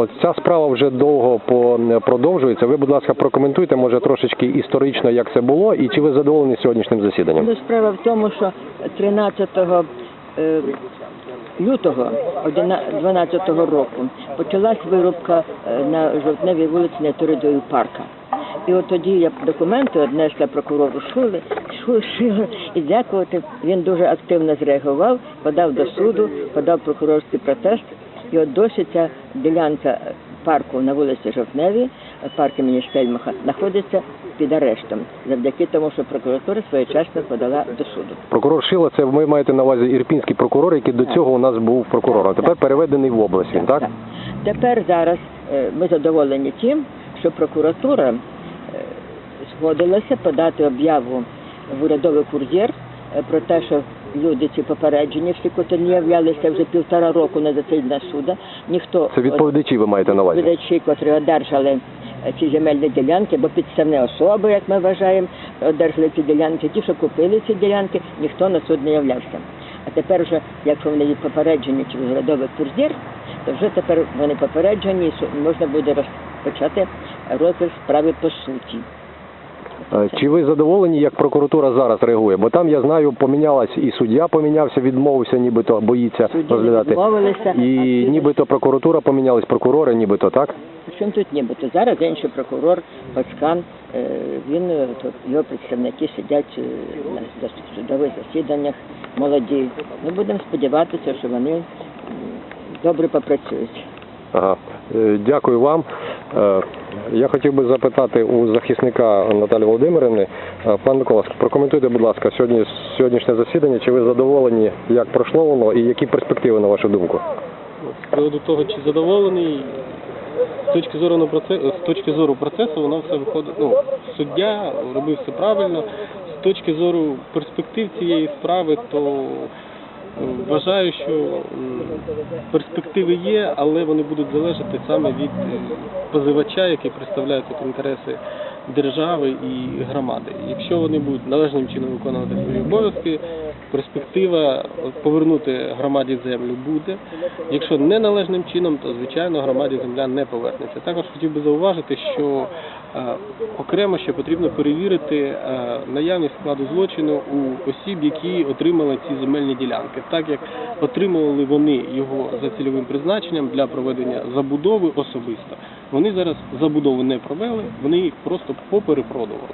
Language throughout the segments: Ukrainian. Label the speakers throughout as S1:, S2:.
S1: От ця справа вже довго по- продовжується. Ви, будь ласка, прокоментуйте, може трошечки історично, як це було, і чи ви задоволені сьогоднішнім засіданням?
S2: Справа в тому, що 13 е, лютого 12 року почалась вирубка е, на жовтневій вулиці на території парка. І от тоді я документи однесла прокурору Шули, Шу- Шилу, і дякувати. Він дуже активно зреагував, подав до суду, подав прокурорський протест. І от досі ця ділянка парку на вулиці Жовтневій, парк імені Штельмаха, знаходиться під арештом завдяки тому, що прокуратура своєчасно подала до суду.
S1: Прокурор Шила, це ви маєте на увазі ірпінський прокурор, який до цього у нас був прокурором. Тепер переведений в область, він, так?
S2: Тепер зараз е, ми задоволені тим, що прокуратура е, згодилася подати об'яву в урядовий кур'єр е, про те, що люди ці попереджені, всі, котрі не являлися вже півтора року на засідання суду, ніхто
S1: Це відповідачі ви маєте на увазі.
S2: відповідачі, котрі одержали е, ці земельні ділянки, бо підставні особи, як ми вважаємо, одержали ці ділянки. Ті, що купили ці ділянки, ніхто на суд не являвся. А тепер вже, якщо вони є попереджені через урядовий кур'єр, то вже тепер вони попереджені, і можна буде розпочати розгляд справи по суті.
S1: Е, Чи ви задоволені, як прокуратура зараз реагує? Бо там я знаю, помінялась і суддя помінявся, відмовився, нібито боїться
S2: Судді
S1: розглядати.
S2: відмовилися, а
S1: І
S2: всі-
S1: нібито прокуратура помінялась, прокурори, нібито так.
S2: Причому тут нібито зараз інший прокурор Пацкан, е, він е, тут його представники сидять е, на зас- судових засіданнях, молоді. Ми будемо сподіватися, що вони м, добре попрацюють.
S1: Ага. Е, Дякую вам. Е, Я хотів би запитати у захисника Наталі Володимирівни. Е, Пан Микола, прокоментуйте, будь ласка, сьогодні сьогоднішнє засідання. Чи ви задоволені, як пройшло воно, і які перспективи на вашу думку?
S3: З приводу того, чи задоволений, з точки зору на процесу, з точки зору процесу, воно все виходить. Ну, суддя робив все правильно. З точки зору перспектив цієї справи, то вважаю, що перспективи є, але вони будуть залежати саме від е, позивача, який представляє тут інтереси держави і громади. Якщо вони будуть належним чином виконувати свої обов'язки, перспектива повернути громаді землю буде. Якщо не належним чином, то звичайно громаді земля не повернеться. Також хотів би зауважити, що е, окремо ще потрібно перевірити е, наявність складу злочину у осіб, які отримали ці земельні ділянки, так як отримували вони його за цільовим призначенням для проведення забудови особисто. Вони зараз забудову не провели, вони їх просто поперепродували.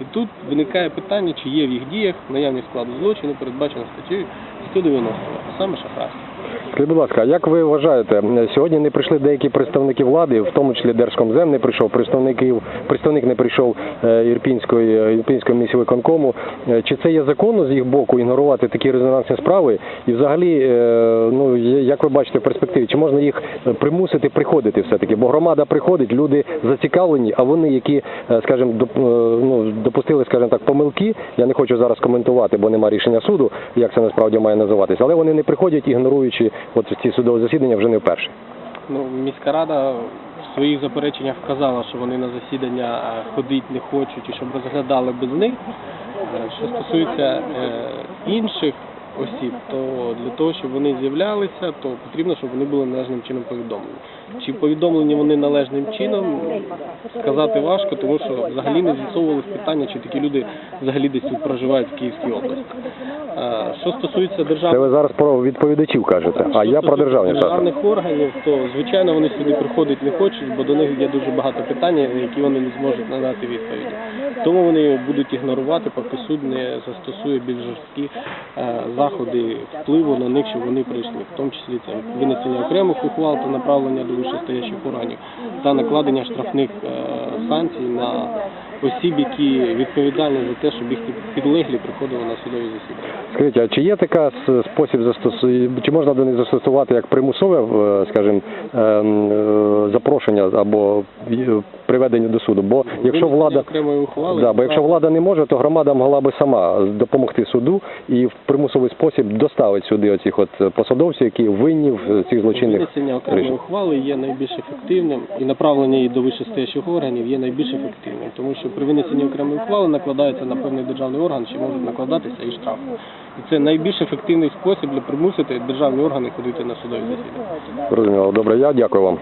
S3: І тут виникає питання, чи є в їх діях наявність складу злочину, передбачено статтею 190, а саме шахрайство.
S1: Скажіть, будь ласка, як ви вважаєте, сьогодні не прийшли деякі представники влади, в тому числі Держкомзем не прийшов, представників, представник не прийшов е, Ірпінської, Ірпінської місії виконкому. Е, Чи це є законно з їх боку ігнорувати такі резонансні справи? І взагалі, е, ну як ви бачите в перспективі, чи можна їх е, примусити приходити все-таки? Бо громада приходить, люди зацікавлені, а вони, які, е, скажімо, е, ну, допустили, скажімо так, помилки, я не хочу зараз коментувати, бо немає рішення суду, як це насправді має називатися, але вони не приходять, ігноруючи от ці судові засідання вже не вперше.
S3: Ну, міська рада в своїх запереченнях вказала, що вони на засідання е, ходити не хочуть і щоб розглядали без них. Е, Що стосується е, інших осіб, то для того, щоб вони з'являлися, то потрібно, щоб вони були належним чином повідомлені. Чи повідомлені вони належним чином, сказати важко, тому що взагалі не з'ясовувалось питання, чи такі люди взагалі десь тут проживають в Київській області. Що стосується
S1: Це
S3: державних
S1: ви зараз про відповідачів кажете, а я про державні
S3: державних органів, то звичайно вони сюди приходити не хочуть, бо до них є дуже багато питань, на які вони не зможуть надати відповіді. Тому вони будуть ігнорувати, поки суд не застосує більш жорсткі е, заходи впливу на них, щоб вони прийшли, в тому числі це винесення окремих ухвал та направлення до вищестоящих органів та накладення штрафних е, санкцій на осіб, які відповідальні за те, щоб їх підлеглі приходили на судові засідання.
S1: Скажіть, а чи є така спосіб застосу... чи можна до них застосувати як примусове, е, скажімо, ем, е, запрошення або приведення до суду. Бо якщо влада
S3: ухвали,
S1: Да, бо якщо влада не може, то громада могла би сама допомогти суду і в примусовий спосіб доставити сюди оцих от посадовців, які винні в цих злочинних
S3: Винесення окремої
S1: рішень.
S3: ухвали є найбільш ефективним і направлення її до вищестоящих органів є найбільш ефективним, тому що при винесенні окремої ухвали накладається на певний державний орган, чи можуть накладатися і штрафи. І це найбільш ефективний спосіб для примусити державні органи ходити на судові засідання.
S1: Зрозуміло. Добре, я дякую вам.